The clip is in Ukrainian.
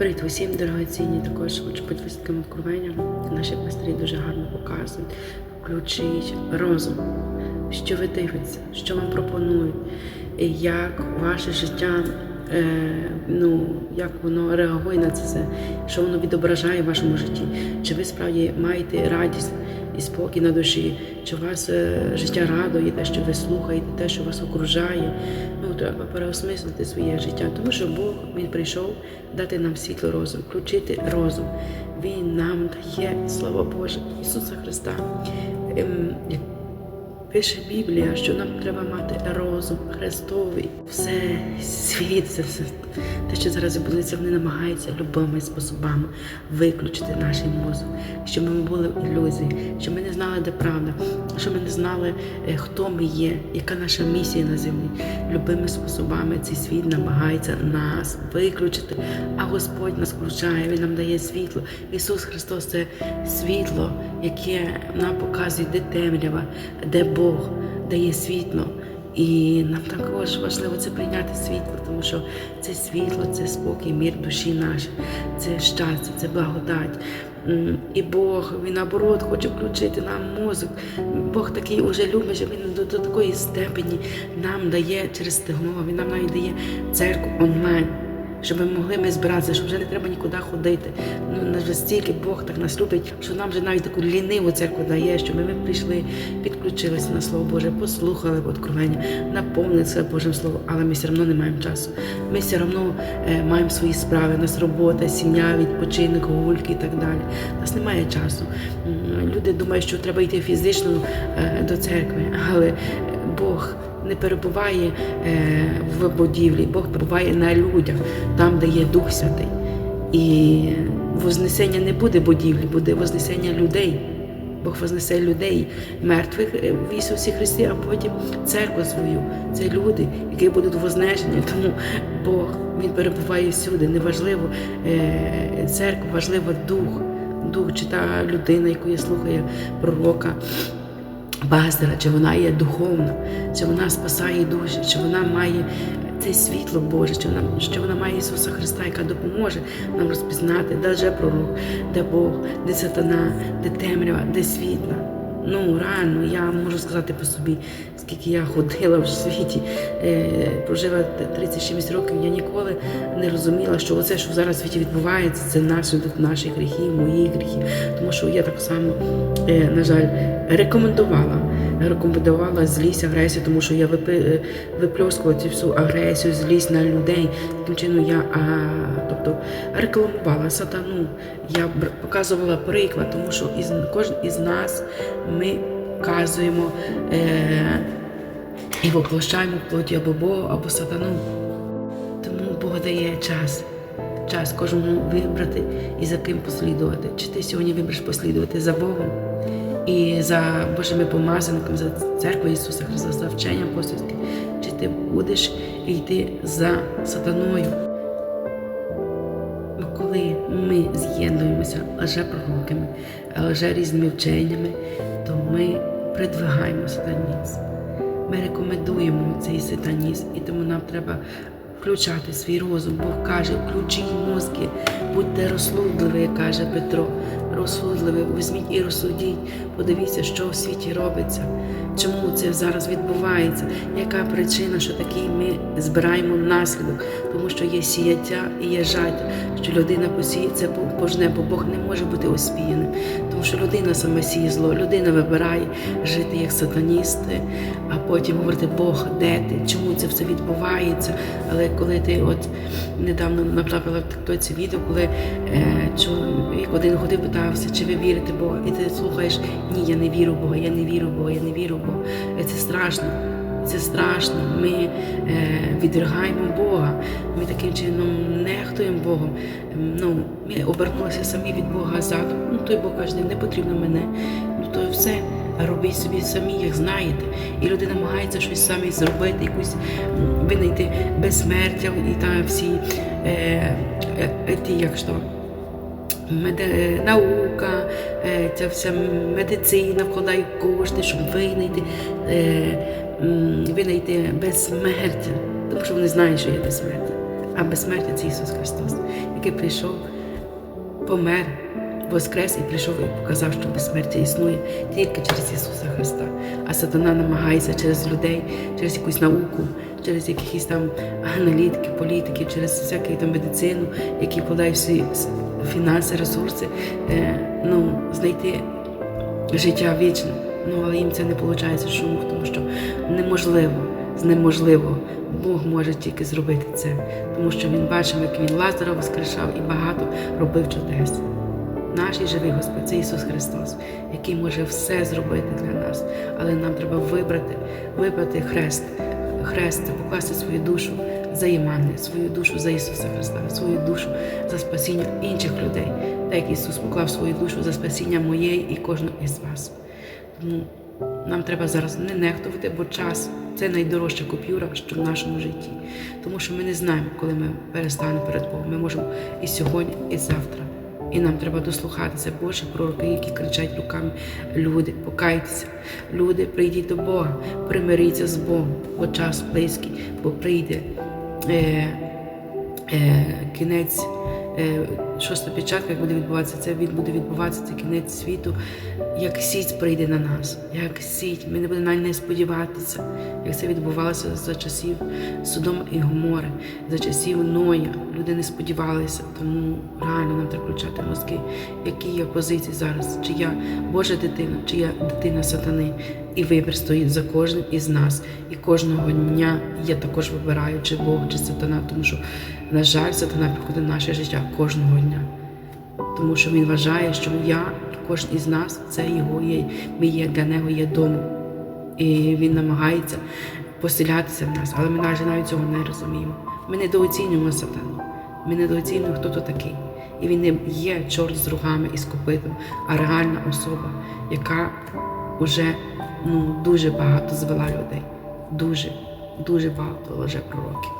Привіт усім дорогоцінні. Також хочу поділитися таким откровенням. Наші пастирі дуже гарно показують. Включіть розум, що ви дивитеся, що вам пропонують, як ваше життя, е, ну, як воно реагує на це все, що воно відображає в вашому житті. Чи ви справді маєте радість і спокій на душі, чи вас е, життя радує, те, що ви слухаєте, те, що вас окружає. Ну, треба переосмислити своє життя, тому що Бог Він прийшов дати нам світло розум, включити розум. Він нам дає слава Боже Ісуса Христа. Пише Біблія, що нам треба мати розум Христовий. Все світ, це все те, що зараз відбувається, вони намагаються любими способами виключити наш мозок, щоб ми були в ілюзії, щоб ми не знали, де правда, щоб ми не знали, е, хто ми є, яка наша місія на землі. Любими способами цей світ намагається нас виключити, а Господь нас включає, Він нам дає світло. Ісус Христос це світло, яке нам показує, де темрява, де Бог дає світло. І нам також важливо це прийняти світло, тому що це світло, це спокій, мір душі наші, це щастя, це благодать. І Бог, він наоборот хоче включити нам мозок. Бог такий уже любить, що він до, до такої степені нам дає через стегно, він нам навіть дає церкву онлайн. Щоб ми могли ми збиратися, щоб вже не треба нікуди ходити. Ну настільки Бог так нас любить, що нам вже навіть таку ліниву церкву дає, щоб ми прийшли, підключилися на Слово Боже, послухали откровення, наповнилися Божим Словом, але ми все одно не маємо часу. Ми все одно е, маємо свої справи, у нас робота, сім'я, відпочинок, гульки і так далі. У нас немає часу. Люди думають, що треба йти фізично е, до церкви, але Бог не перебуває е, в будівлі, Бог перебуває на людях, там, де є Дух Святий. І вознесення не буде будівлі, буде вознесення людей. Бог вознесе людей мертвих е, в Ісусі Христі, а потім церкву свою. Це люди, які будуть вознесені. Тому Бог Він перебуває всюди. Неважливо е, церква, важливо дух, дух чи та людина, яку я слухаю пророка. Пастора, чи вона є духовна, чи вона спасає душі, чи вона має це світло Боже, чи вона, що вона має Ісуса Христа, яка допоможе нам розпізнати, де же пророк, де Бог, де сатана, де темрява, де світла. Ну, реально, я можу сказати по собі, скільки я ходила в світі, е, прожила 36 років, я ніколи не розуміла, що оце, що зараз в світі відбувається, це наслідок наших гріхів, моїх гріхів. Тому що я так само, е, на жаль, рекомендувала, рекомендувала злість, агресію, тому що я випи, е, випльоскувала цю всю агресію, злість на людей. Таким чином я а, тобто, рекламувала сатану, я показувала приклад, тому що із, кожен із нас ми вказуємо е, і воплощаємо плоті або Бога, або сатану. Тому Бог дає час. Час кожному вибрати і за ким послідувати. Чи ти сьогодні вибереш послідувати за Богом і за Божими помазаниками, за церквою Ісуса Христа, за вченням апостольським, чи ти будеш йти за сатаною? Коли ми з'єднуємося лжепророками, лжерізними вченнями, то ми придвигаємо сатанізм. Ми рекомендуємо цей сатанізм, і тому нам треба включати свій розум. Бог каже, включіть мозки, будьте розсудливі, каже Петро. Розсудливі, візьміть і розсудіть, подивіться, що в світі робиться, чому це зараз відбувається, яка причина, що такий ми збираємо наслідок, тому що є сіяття і є жаття, що людина посіє це пожне, бо Бог не може бути оспіяним, тому що людина саме сіє зло, людина вибирає жити як сатаністи, а потім говорити, Бог, де ти? Чому це все відбувається? Але коли ти от недавно натрапила в тіктоці відео, коли е, чоловік один ходив, питався, чи ви вірите в Бога, і ти слухаєш, ні, я не вірю в Бога, я не вірю в Бога, я не вірю в Бога. І Це страшно. Це страшно. Ми е, відригаємо Бога. Ми таким чином нехтуємо Богом. Ем, Ну, ми обернулися самі від Бога задом. Ну той Бог каже, не потрібно мене. Ну то все. Робіть собі самі, як знаєте. І люди намагаються щось самі зробити, якусь винайти безсмертя і там всі е, е, е, ті, як що. Меди... наука, е, ця вся медицина вкладає кошти, щоб винайти, е, винайти безсмертя, тому що вони знають, що є безсмертя. А безсмертя це Ісус Христос. який прийшов, помер, воскрес і прийшов і показав, що безсмертя існує тільки через Ісуса Христа. А сатана намагається через людей, через якусь науку, через якихось там аналітики, політики, через всяку там медицину, які вкладають всі фінанси, ресурси, е, ну, знайти життя вічне. Ну, але їм це не виходить. Чому? Тому що неможливо, неможливо. Бог може тільки зробити це, тому що він бачив, як він Лазара воскрешав і багато робив чудес. Наш і живий Господь це Ісус Христос, який може все зробити для нас. Але нам треба вибрати, вибрати хрест, хрест покласти свою душу за Євангеліє, свою душу за Ісуса Христа, свою душу за спасіння інших людей, так як Ісус поклав свою душу за спасіння моєї і кожного із вас. Тому нам треба зараз не нехтувати, бо час це найдорожча купюра, що в нашому житті. Тому що ми не знаємо, коли ми перестанемо перед Богом. Ми можемо і сьогодні, і завтра. І нам треба дослухатися Боже, пророки, які кричать руками: люди, покайтеся, люди, прийдіть до Бога, примиріться з Богом, бо час близький, бо прийде е, е, кінець. Е, шоста печатка, як буде відбуватися, це буде відбуватися це кінець світу, як сіть прийде на нас, як сіть. Ми не будемо на не сподіватися, як це відбувалося за часів Содома і Гомори, за часів Ноя. Люди не сподівалися, тому реально нам треба включати мозки, які є позиції зараз, чи я Божа дитина, чи я дитина сатани. І вибір стоїть за кожним із нас. І кожного дня я також вибираю, чи Бог, чи сатана, тому що, на жаль, сатана приходить в наше життя кожного дня. Тому що він вважає, що я і кожен із нас це його є. Ми є для нього є домом. І він намагається поселятися в нас, але ми навіть навіть цього не розуміємо. Ми недооцінюємо сатану. Ми недооцінюємо, хто то такий. І він не є чорт з рогами і з копитом, а реальна особа, яка вже ну, дуже багато звела людей. Дуже, дуже багато лжепророків.